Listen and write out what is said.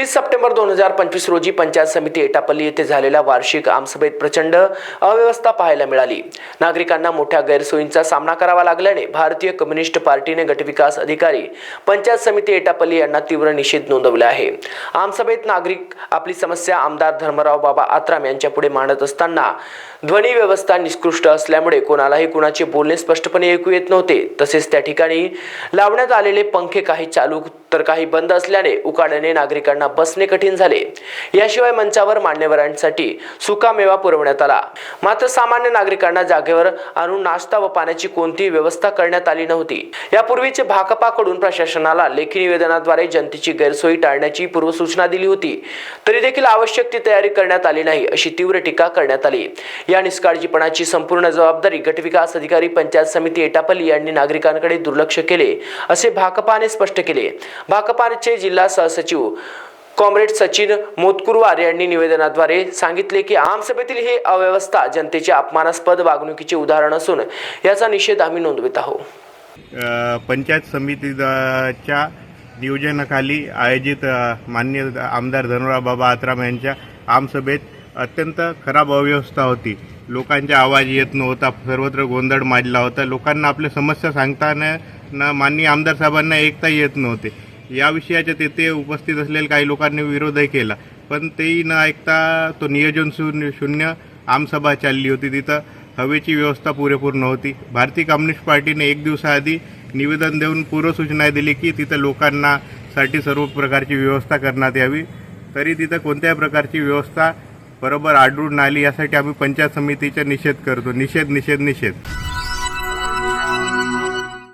तीस सप्टेंबर दोन हजार पंचवीस रोजी पंचायत समिती एटापल्ली येथे झालेल्या वार्षिक आमसभेत प्रचंड अव्यवस्था पाहायला मिळाली. नागरिकांना मोठ्या गैरसोयींचा सामना करावा लागल्याने भारतीय कम्युनिस्ट पार्टीने गटविकास अधिकारी पंचायत समिती एटापल्ली यांना तीव्र निषेध नोंदवला आहे. आमसभेत नागरिक आपली समस्या आमदार धर्मराव बाबा आत्राम यांच्यापुढे मांडत असताना ध्वनी व्यवस्था निकृष्ट असल्यामुळे कोणालाही कुणाचे बोलणे स्पष्टपणे ऐकू येत नव्हते. तसेच त्या ठिकाणी लावण्यात आलेले पंखे काही चालू तर काही बंद असल्याने उकाड्याने नागरिकांना बसणे कठीण झाले. याशिवाय मंचावर मान्यवरांसाठी सुकामेवा पुरवण्यात आला. मात्र सामान्य नागरिकांना जागेवर आणून नाश्ता व पाण्याची कोणतीही व्यवस्था करण्यात आली नव्हती. यापूर्वीचे भाकपाकडून प्रशासनाला लेखी निवेदनाद्वारे जनतेची गैरसोयी टाळण्याची पूर्वसूचना दिली होती. तरी देखील आवश्यक ती तयारी करण्यात आली नाही अशी तीव्र टीका करण्यात आली. या निष्काळजीपणाची संपूर्ण जबाबदारी गटविकास अधिकारी पंचायत समिती एटापल्ली यांनी नागरिकांकडे दुर्लक्ष केले असे भाकपाने स्पष्ट केले. भाकपाचे जिल्हा सहसचिव कॉम्रेड सचिन मोतकुरवार यांनी निवेदनाद्वारे सांगितले की आमसभेतील ही अव्यवस्था जनतेच्या अपमानास्पद वागणुकीचे उदाहरण असून याचा निषेध आम्ही नोंदवित आहोत. पंचायत समितीच्या नियोजनाखाली आयोजित मान्य आमदार धनुराव बाबा आत्राम यांच्या आमसभेत अत्यंत खराब अव्यवस्था होती. लोकांचा आवाज येत नव्हता सर्वत्र गोंधळ माजला होता. लोकांना आपल्या समस्या सांगताना माननीय आमदार साहेबांना ऐकता येत नव्हते. या विषयाच्या तेथे उपस्थित असलेल्या काही लोकांनी विरोधही केला. पण तेही न ऐकता तो नियोजन शून्य शून्य आमसभा चालली होती तिथं. हवेची व्यवस्था पुरेपूर नव्हती भारतीय कम्युनिस्ट पार्टीने एक दिवसाआधी निवेदन देऊन पूर्वसूचना दिली की तिथं लोकांना साठी सर्व प्रकारची व्यवस्था करण्यात यावी. तरी तिथं कोणत्याही प्रकारची व्यवस्था बरोबर आढळून आली यासाठी आम्ही पंचायत समितीचा निषेध करतो. निषेध निषेध निषेध.